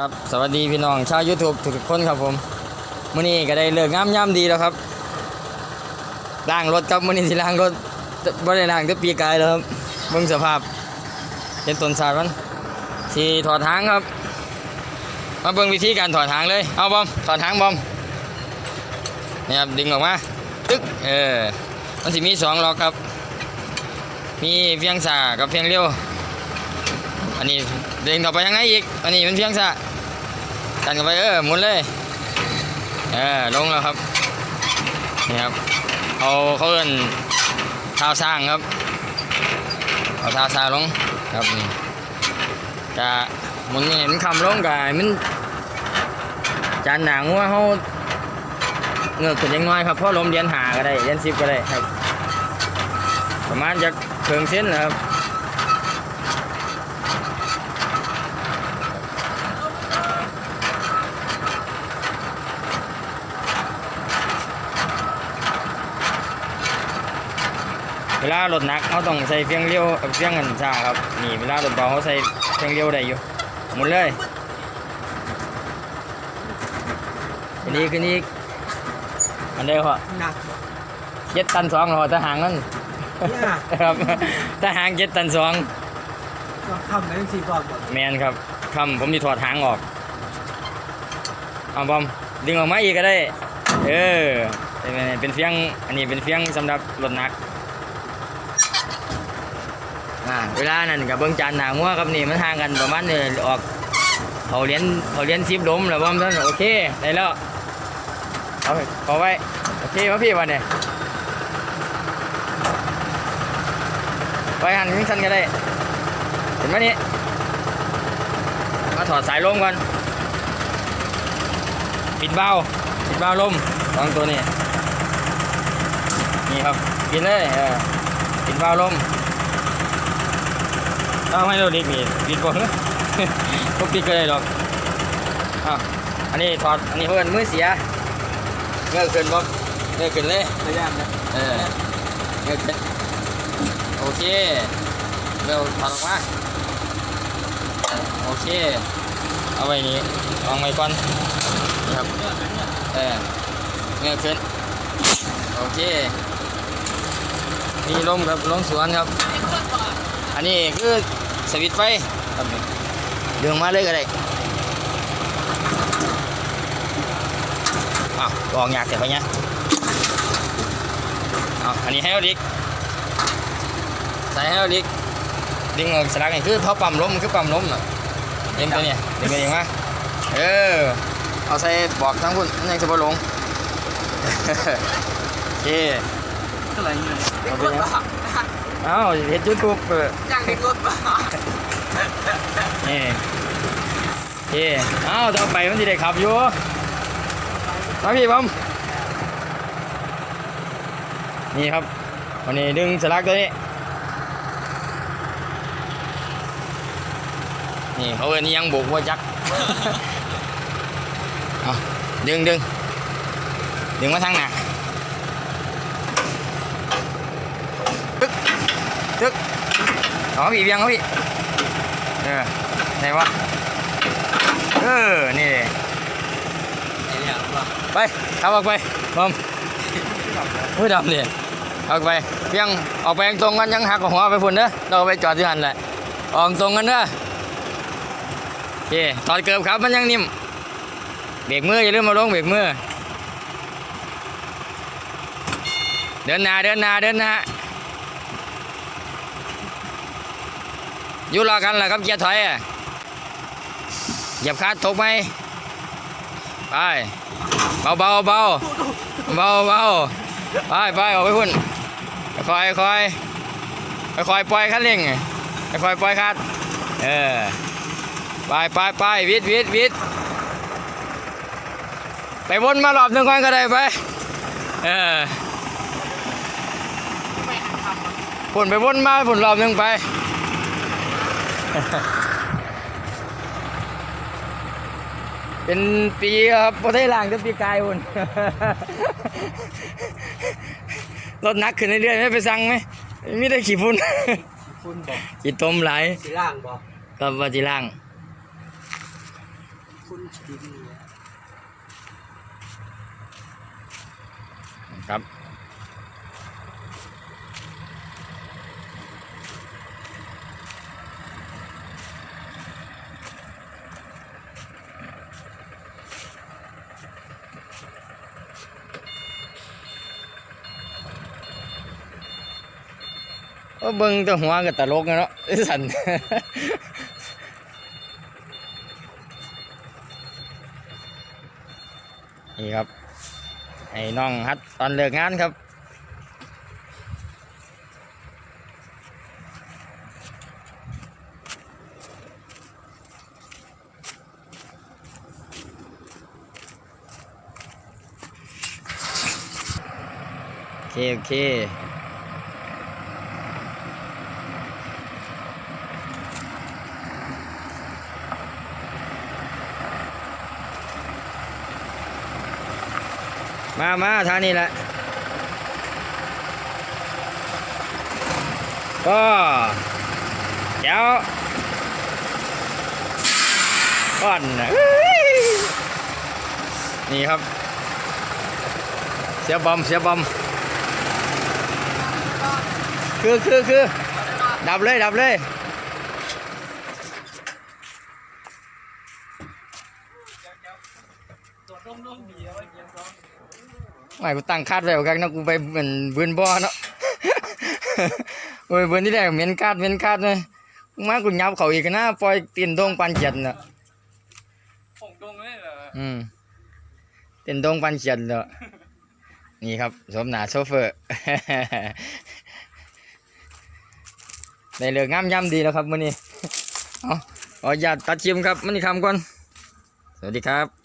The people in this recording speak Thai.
ครับสวัสดีพี่น้องชาว YouTube ทุกคนครับผมมื้อนี้ก็ได้เลิกงามย่ำดีแล้วครับล้างรถครับมื้อนี้สิล้างรถบ่ได้ล้างแต่ปีกายแล้วครับเบิ่งสภาพเป็นต้นสาดมันสิถอดหางครับ มาเบิ่งวิธีการถอดหางเลยเอาบอมถอดหางบอมนี่ครับดึงออกมาตึ๊กเออมันสิมีสองล็อกครับ มีเพียงสากับเพียงเร็ว อันนี้เด้งต่อไปยังไงอีก อันนี้มันเพียงซะดันกันไปเออหมุนเลยเออลงแล้วครับนี่ครับเอาเขาเอินเท้าสร้างครับเอาเท้าสร้างลงครับนี่กะหมุนนี่มันคำลงกะมันจานหนังว่าเขาเงือกขึ้นยังน้อยครับเพราะลมเรียนหาก็ได้เรียนสิบก็ได้ครับ ประมาณจะเพิงเส้นนะครับ เวลารถหนักเขาต้องใส่เฟียงเลี้ยวกับเฟียงเงินชาครับนี่เวลารถเบาเขาใส่เฟียงเลี้ยวได้อยู่หมุนเลยอันนี้คือนี้อันเดียวเหรอหนักเจ็ดตันสองเหรอทหารนั่นเนี่ยครับทหารเจ็ดตันสองก็ทำได้ทั้งสี่ก่อนหมดแมนครับคำผมจะถอดหางออกเอาบอมดึงออกมาอีกก็ได้ เออเป็นเป็นเฟียงอันนี้เป็นเฟียงสำหรับรถหนัก อ่าเวลานั้นกับเบิ้งจานหนางัวครับนี่มันห่างกันประมาณเนี่ยออกเขาเลี้ยนเขาเลี้ยนซิบล้มแล้วบอมท่านโอเคได้แล้วเอาไปขอไว้โอเคมาพี่วันเนี่ยไปหันวิ่งสันก็ได้ เห็นไหมนี่มาถอดสายลมก่อนปิดเบาปิดเบาลมสองตัวนี้นี่ครับปิดเลยปิดเบาลม เอาให้เราเด็กนี่ปิดบ่เหรอพวกปิดก็ได้หรอกอ้าวอันนี้ถอดอันนี้เพื่อนมือเสียเงือกขึ้นบ่เงือกขึ้นเลยระยะนะเออเงือกขึ้นโอเคเร็วถอดออกมาโอเค เอาไว้นี่วางไว้ก่อนนี่ครับเออเงือกขึ้นโอเคมีลมครับลมสวนครับ อันนี้คือ สวิตช์ไฟครับนี่ดึงมาเลยก็ได้อ้าวออกยากแต่ไปเนี้ยเอาอันนี้ให้เราดิกใส่ให้เราดิกดึงออกสลักนี่คือท่อปั๊มลมคือปั๊มลมน่ะดึงตัวเนี้ยดึงตัวเองมาเออเอาใส่บอกทั้งพุ่นมันยังจะบ่ลงโอเคเท่าไหร่เงินเอาไปยัง เอ้าเห็นยูทูบเปิดจ้างเด็กรถบ้านี่โอเคเอ้าต่อไปมันจะได้ขับอยู่มาพี่บอมนี่ครับวันนี้ดึงสลักตัวนี้ นี่เขาเอินอิหยังบุกว่าจักเอาดึงดึงดึงมาทางหน้าตึ๊ก ตึ๊กเอพี่เบียงเอาพี่เออไหนวะเออนี่ยไอ้เนี่ยว่าไปขับออกไปบอมมือดำเนี่ยออกไปเพียงออกไปตรงกันยังหักหัวไปพุ่นเด้อเราไปจอดที่หันแหละออกตรงกันเด้อโอเคถอดเกือบครับมันยังนิ่มเบรกมืออย่าลืมมาลงเบรกมือเดินหน้าเดินหน้าเดินหน้า ยู่รอกันแหละครับเกียร์ถอยอะเหยียบคาดตกไหมไปเบาเบาเบาเบาเบาไปไปออกไปพุ่นค่อยค่อยค่อยๆปล่อยคันเร่งค่อยๆปล่อยคัดเออไปไปไปวิดวิดวิดไปวนมารอบหนึ่งก่อนก็ได้ไปเออผลไปวนมาผลรอบหนึ่งไป เป็นปีครับพอได้ล่างจะปีกายพุ่นรถหนักขึ้นเรื่อยๆไม่ไปสั่งไหมมีได้ขี่ฝุ่นคุณบอกขี่ต้มไหลายสีล่างบอกกับว่าจีล่างคุณดินเนี่ยครับ โอ้เบิ่งแต่หัวก็ตลกเนาะสันนี่ครับไอ้น้องฮัดตอนเลิกงานครับโอเคโอเค มามาทางนี้แหละ ก็เดี๋ยวก่อนน่ะนี่ครับ เสียบอมเสียบอมคือคือคือดับเลยดับเลย โดดร่มร่มดีเอาไว้เก็บร้อง ไม่กูตั้งคาดไว้ว่ากันนะกูไปเหมือนเบือนบ่อเนาะโอ้ยเบือนที่แรกเหม็นคาดเหม็นคาดเลยกูมากูยับเขาอีกนะปล่อยตีนตรงปันเจ็ดเนาะผมตรงเลยเหรออืมตีนตรงปันเจ็ดเนาะนี่ครับสมหนาโซเฟอร์ได้เลือกงามย่ำดีแล้วครับมื้อนี้เอาขออนุญาตตัดชิมครับมันนี่คำก่อน สวัสดีครับ